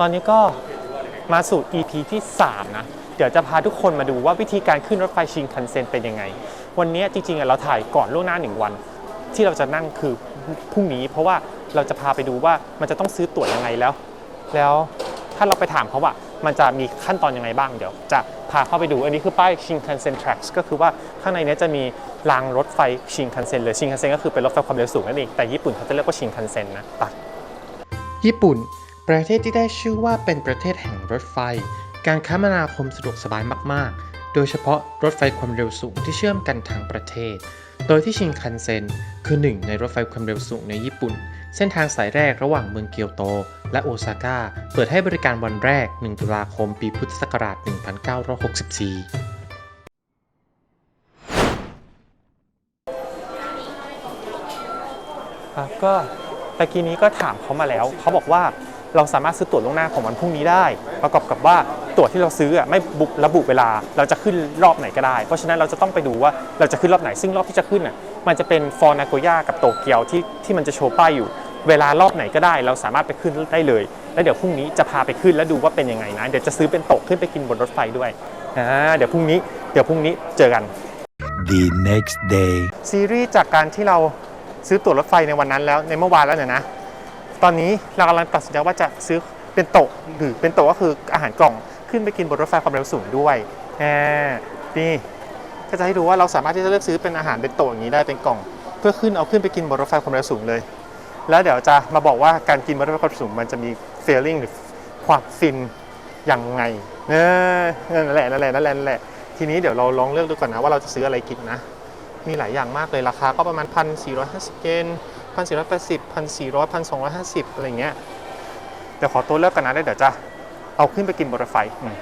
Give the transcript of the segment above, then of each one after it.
ตอนนี้ก็มาสู่ EP ที่ 3 นะ เดี๋ยวจะพาทุกคนมาดูว่าวิธีการขึ้นรถไฟชินคันเซ็นเป็นยังไง วันนี้จริงๆเราถ่ายก่อนล่วงหน้า 1 วัน ที่เราจะนั่งคือพรุ่งนี้ เพราะว่าเราจะพาไปดูว่ามันจะต้องซื้อตั๋วยังไงแล้ว แล้วถ้าเราไปถามเขาว่ามันจะมีขั้นตอนยังไงบ้างเดี๋ยว จะพาเข้าไปดูอันนี้คือป้ายชินคันเซ็น tracks ก็คือว่าข้างในนี้จะมีรางรถไฟชินคันเซ็นเลยชินคันเซ็นก็คือเป็นรถไฟความเร็วสูงนั่นเองแต่ญี่ปุ่นเขาจะเรียกว่าชินคันเซ็นนะไปญี่ปุ่น ประเทศที่ได้ชื่อว่าเป็นประเทศแห่งรถไฟ การคมนาคมสะดวกสบายมาก ๆ โดยเฉพาะรถไฟความเร็วสูงที่เชื่อมกันทั้งประเทศ โดยที่ชินคันเซ็นคือหนึ่งในรถไฟความเร็วสูงในญี่ปุ่น เส้นทางสายแรกระหว่างเมืองเกียวโต และโอซาก้า เปิดให้บริการวันแรก 1 ตุลาคม ปีพุทธศักราช 1964ก็ตะกี้นี้ก็ถามเขามาแล้ว เขาบอกว่า เราสามารถซื้อตั๋วล่วงหน้าของวันพรุ่งนี้ได้ ประกอบกับว่าตั๋วที่เราซื้ออะไม่บุระบุเวลาเราจะขึ้นรอบไหนก็ได้ เพราะฉะนั้นเราจะต้องไปดูว่าเราจะขึ้นรอบไหนซึ่งรอบที่จะขึ้นอะมันจะเป็นฟอร์นาโกย่ากับโตเกียวที่ที่มันจะโชว์ป้ายอยู่ เวลารอบไหนก็ได้ เราสามารถไปขึ้นได้เลย แล้วเดี๋ยวพรุ่งนี้จะพาไปขึ้นแล้วดูว่าเป็นยังไงนะเดี๋ยวจะซื้อเป็นโต๊ะขึ้นไปกินบนรถไฟด้วยอ่าเดี๋ยวพรุ่งนี้เดี๋ยวพรุ่งนี้เจอกัน the next day. ซีรีส์จากการที่เราซื้อตั๋วรถไฟในวันนั้นแล้วในเมื่อวานแล้วเนี่ยนะ ตอนนี้เรากำลังตัดสินใจว่าจะซื้อเป็นโต๊ะหรือเป็นโต๊ะก็คืออาหารกล่องขึ้นไปกินบนรถไฟความเร็วสูงด้วยนี่ก็จะให้ดูว่าเราสามารถที่จะเลือกซื้อเป็นอาหารเป็นโต๊ะอย่างนี้ได้เป็นกล่อง เพื่อขึ้นเอาขึ้นไปกินบนรถไฟความเร็วสูงเลย แล้วเดี๋ยวจะมาบอกว่าการกินบนรถไฟความเร็วสูงมันจะมี feeling หรือความฟินยังไงเออนั่นแหละนั่นแหละนั่นแหละนั่นแหละทีนี้เดี๋ยวเราลองเลือกดูก่อนนะว่าเราจะซื้ออะไรกินนะ มีหลายอย่างมากเลยราคาก็ประมาณ1,450เยน 1,480 1,400 1,250 อะไรเงี้ยเดี๋ยวขอตัวเลือกกันนะแล้เดี๋ยวจะเอาขึ้นไปกินบนรถไฟอืม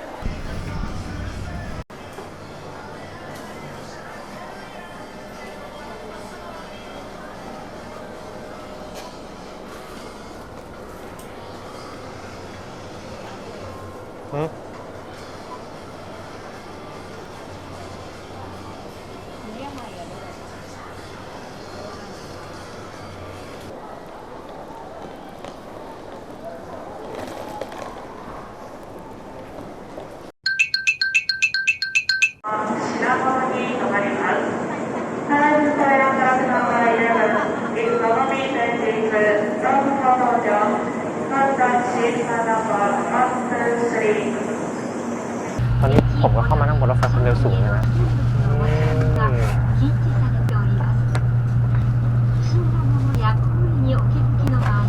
ตอนนี้ผมก็เข้ามานั่งบนรถไฟความเร็วสูงนะ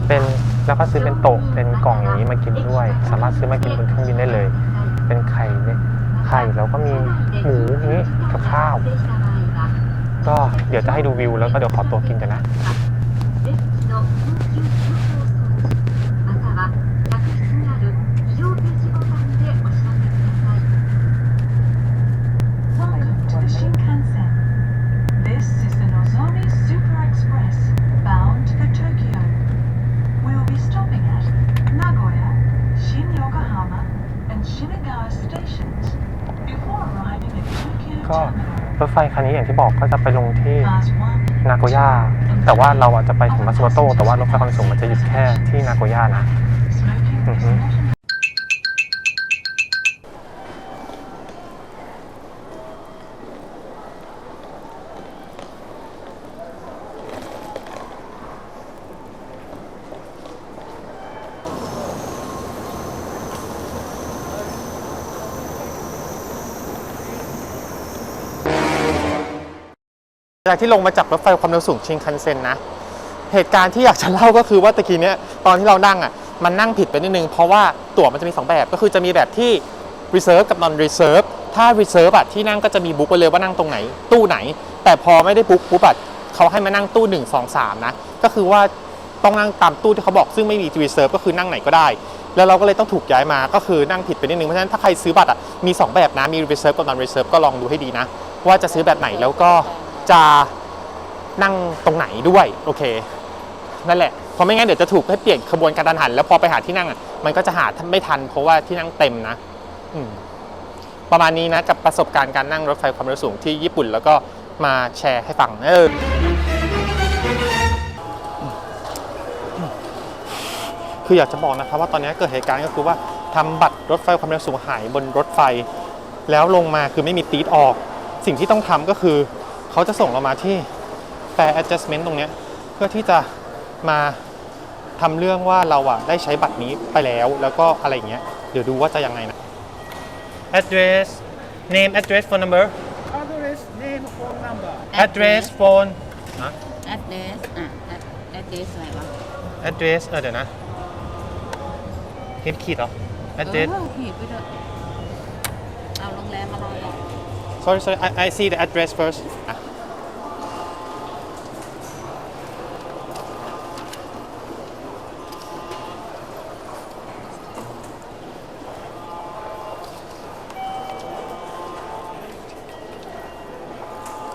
เป็นแล้วก็ซื้อเป็นโต๊ะเป็นกล่องอย่างนี้มากินด้วย สามารถซื้อมากินบนเครื่องบินได้เลย เป็นไข่เนี่ยไข่แล้วก็มีหมูนี้กับข้าว ก็เดี๋ยวจะให้ดูวิวแล้วก็เดี๋ยวขอตัวกินกันนะ ก็ Terminal. รถไฟคันนี้อย่างที่บอกก็จะไปลงที่ Class 1. นาโกย่าแต่ว่าเราอาจจะไปถึงมาสโวโตแต่ว่ารถไฟความเร็วสูงมันจะหยุดแค่ที่นาโกย่านะ Smoking is Mhm. Not an จากที่ลงมาจากรถไฟความเร็วสูงชินคันเซ็นนะ เหตุการณ์ที่อยากจะเล่าก็คือว่าตะกี้เนี้ยตอนที่เรานั่งอะมันนั่งผิดไปนิดนึง เพราะว่าตั๋วมันจะมี 2 แบบก็คือจะมีแบบที่ reserve กับ non reserve ถ้า reserve อะที่นั่งก็จะมีบุ๊กไปเลยว่านั่งตรงไหน ตู้ไหน แต่พอไม่ได้บุ๊กปุ๊บอะเขาให้มานั่งตู้ 1 2 3 นะ ก็คือว่าต้องนั่งตามตู้ที่เขาบอกซึ่งไม่มี reserve ก็คือนั่งไหนก็ได้ แล้วเราก็เลยต้องถูกย้ายมาก็คือนั่งผิดไปนิดนึงเพราะฉะนั้นถ้าใครซื้อบัตรอะมี 2 แบบนะมี reserve กับ non reserve ก็ลองดูให้ดีนะ ว่าจะซื้อแบบไหนแล้วก็ จะนั่งตรงไหนด้วยโอเคนั่นแหละเพราะไม่งั้นเดี๋ยวจะถูกให้เปลี่ยนขบวนการทันหัน แล้วพอไปหาที่นั่งอะมันก็จะหาไม่ทัน เพราะว่าที่นั่งเต็มนะอประมาณนี้นะกับประสบการณ์การนั่งรถไฟความเร็วสูงที่ญี่ปุ่น แล้วก็มาแชร์ให้ฟังเออคืออยากจะบอกนะครับว่าตอนนี้เกิดเหตุการณ์ก็คือว่าทำบัตรรถไฟความเร็วสูงหายบนรถไฟ แล้วลงมาคือไม่มีตีดออก สิ่งที่ต้องทำก็คือ เขาจะส่งเรามาที่ fair adjustment ตรงเนี้ยเพื่อที่จะมาทำเรื่องว่าเราอะได้ใช้บัตรนี้ไปแล้ว แล้วก็อะไรอย่างเงี้ยเดี๋ยวดูว่าจะยังไงนะ address name address phone number Address, name, phone number. address phone นะ address อะ address อะไรวะ address เออเดี๋ยวนะเห็นขีดเหรอ address เออผิดไปเถอะเอาโรงแรมอะไรอะ sorry sorry I I see the address first อะ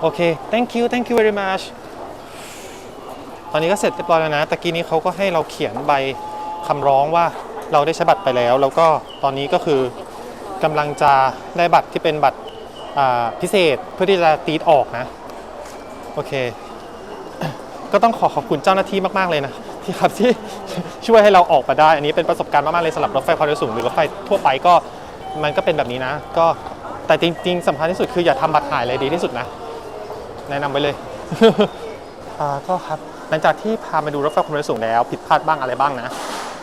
โอเค thank you thank you very much ตอนนี้ก็เสร็จเรียบร้อยแล้วนะตะกี้นี้เขาก็ให้เราเขียนใบคำร้องว่าเราได้ใช้บัตรไปแล้ว แล้วก็ตอนนี้ก็คือกำลังจะได้บัตรที่เป็นบัตรพิเศษเพื่อที่จะตีดออกนะ โอเค ก็ต้องขอขอบคุณเจ้าหน้าที่มาก ๆ เลยนะที่ครับที่ช่วยให้เราออกมาได้ อันนี้เป็นประสบการณ์มากๆเลยสำหรับรถไฟความเร็วสูงหรือรถไฟทั่วไปก็มันก็เป็นแบบนี้นะ ก็แต่จริง ๆสำคัญที่สุดคืออย่าทำบัตรหายเลยดีที่สุดนะ แนะนำไว้เลย อ่าก็ครับหลังจากที่พามาดูรถไฟความเร็วสูงแล้ว ผิดพลาดบ้างอะไรบ้างนะ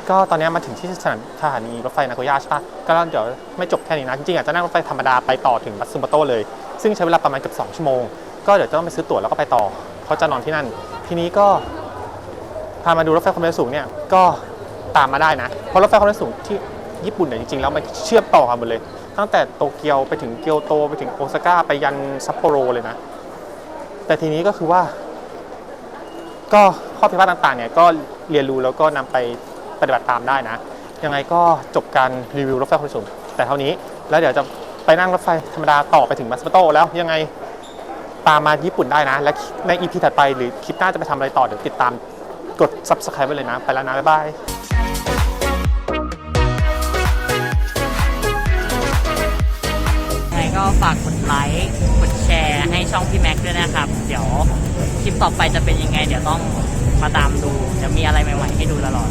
ก็ตอนนี้มาถึงที่สถานสถานีรถไฟนาโกย่าใช่ปะก็เดี๋ยวไม่จบแค่นี้นะ จริงๆอาจจะนั่งรถไฟธรรมดาไปต่อถึงบัตซึมโบโตเลย ซึ่งใช้เวลาประมาณเกือบ2ชั่วโมง ก็เดี๋ยวจะต้องไปซื้อตั๋วแล้วก็ไปต่อเขาจะนอนที่นั่น ทีนี้ก็พามาดูรถไฟความเร็วสูงเนี่ยก็ตามมาได้นะ เพราะรถไฟความเร็วสูงที่ญี่ปุ่นเนี่ยจริงๆแล้วมันเชื่อมต่อกันหมดเลย ตั้งแต่โตเกียวไปถึงเกียวโตไปถึงโอซาก้าไปยันซัปโปโรเลยนะ แต่ทีนี้ก็คือว่า ก็ข้อผิดพลาดต่างๆเนี่ยก็เรียนรู้แล้วก็นำไปปฏิบัติตามได้นะ ยังไงก็จบการรีวิวรถไฟความสูงแต่เท่านี้แล้วเดี๋ยวจะไปนั่งรถไฟธรรมดาต่อไปถึงมัสโตแล้วยังไงตามมาญี่ปุ่นได้นะ และใน EP ถัดไปหรือคลิปหน้าจะไปทำอะไรต่อ เดี๋ยวติดตามกด subscribe ไว้เลยนะ ไปแล้วนะ บ๊ายบายก็ฝากกดไลค์ ช่องพี่แม็กด้วยนะครับ เดี๋ยวคลิปต่อไปจะเป็นยังไง เดี๋ยวต้องมาตามดู จะมีอะไรใหม่ๆให้ดูตลอด